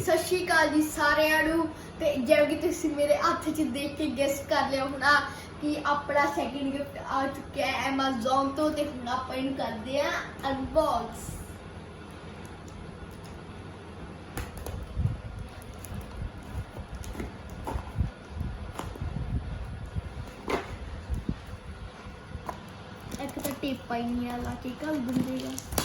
ਸਤਿ ਸ਼੍ਰੀ ਅਕਾਲ ਜੀ ਸਾਰਿਆਂ ਨੂੰ। ਤੇ ਜਿਵੇਂ ਕਿ ਤੁਸੀਂ ਮੇਰੇ ਹੱਥ 'ਚ ਦੇਖ ਕੇ ਗੈਸ ਕਰ ਲਿਆ ਹੋਣਾ ਕਿ ਆਪਣਾ ਸੈਕਿੰਡ ਗਿਫਟ ਆ ਚੁੱਕਿਆ ਹੈ Amazon ਤੋਂ ਤੇ ਹੁਣ ਆਪਾਂ ਇਹਨੂੰ ਕਰਦੇ ਆ ਅਨਬਾਕਸ ਇੱਕ ਤਾਂ ਟੇਪਾ ਹੀ ਨਹੀਂ ਆਲਾ ਕਿ ਕੱਲ ਬੰਦੇਗਾ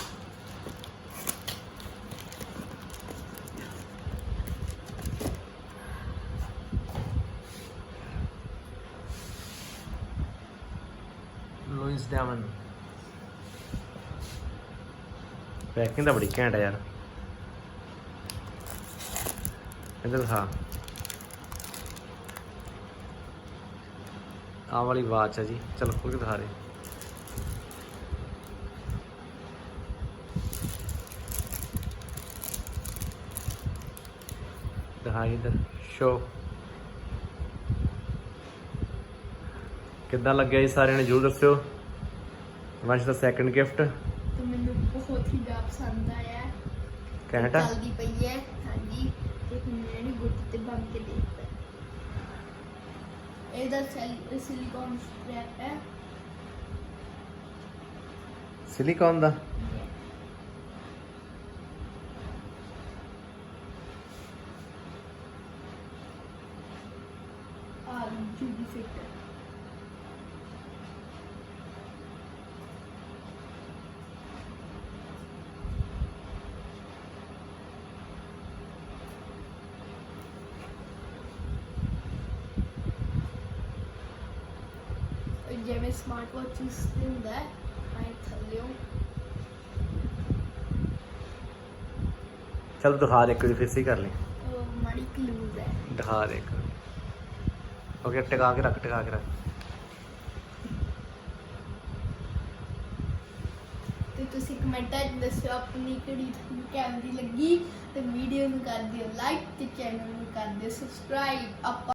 ਲੂਇਸ ਡਾਮਨ ਪੈਕਿੰਗ ਤਾਂ ਬੜੀ ਘੈਂਟ ਆ ਯਾਰ ਇੱਧਰ ਦਿਖਾ ਆਹ ਵਾਲੀ ਵਾਚ ਹੈ ਜੀ ਚਲੋ ਖੋਲ ਕੇ ਦਿਖਾ ਦੇ ਦਿਖਾਈ ਕਿੱਦਾਂ ਲੱਗਿਆ ਜੀ ਸਾਰਿਆਂ ਨੇ? ਜਰੂਰ ਦੱਸਿਓ। ਵੰਸ਼ ਦਾ ਸੈਕੰਡ ਗਿਫਟ ਤੇ ਮੈਨੂੰ ਬਹੁਤ ਹੀ ਜ਼ਿਆਦਾ ਪਸੰਦ ਆਇਆ। ਹੈ ਘੈਂਟ ਆ ਚੱਲਦੀ ਪਈ ਹੈ। ਹਾਂਜੀ। ਤੇ ਹੁਣ ਮੈਂ ਇਹਨੂੰ ਗੁੱਟ ਤੇ ਬੰਨ ਕੇ ਦੇਖਦਾ ਇਹਦਾ ਸੈਲ ਸਿਲੀਕਨ ਸਟ੍ਰੈਪ ਹੈ। ਸਿਲੀਕਨ ਦਾ? ਆ ਜੂਬੀ ਫਿੱਟ। ਜਿਵੇਂ ਸਮਾਰਟ ਵਾਚਸ ਤੇ ਹੁੰਦਾ ਹੈ ਆਈ ਥੱਲਿਓ ਚਲ ਦਿਖਾ ਦੇ ਵਾਰੀ ਫਿਰ ਸਹੀ ਕਰ ਲਈ। ਉਹ ਮਾੜੀ ਕਲੂਜ਼ ਹੈ। ਦਿਖਾ ਦੇ ਓਕੇ ਟਿਕਾ ਕੇ ਰੱਖ ਟਿਕਾ ਕੇ ਰੱਖ। ਤੇ ਤੁਸੀਂ ਕਮੈਂਟਾਂ 'ਚ ਦੱਸਿਓ ਆਪਣੀ ਕਿਹੜੀ ਤੁਹਾਨੂੰ ਕੈਮਰੀ ਲੱਗੀ ਤੇ ਵੀਡੀਓ ਨੂੰ ਕਰ ਦਿਓ ਲਾਈਕ ਤੇ ਚੈਨਲ ਨੂੰ ਕਰ ਦਿਓ ਸਬਸਕ੍ਰਾਈਬ ਆਪਾਂ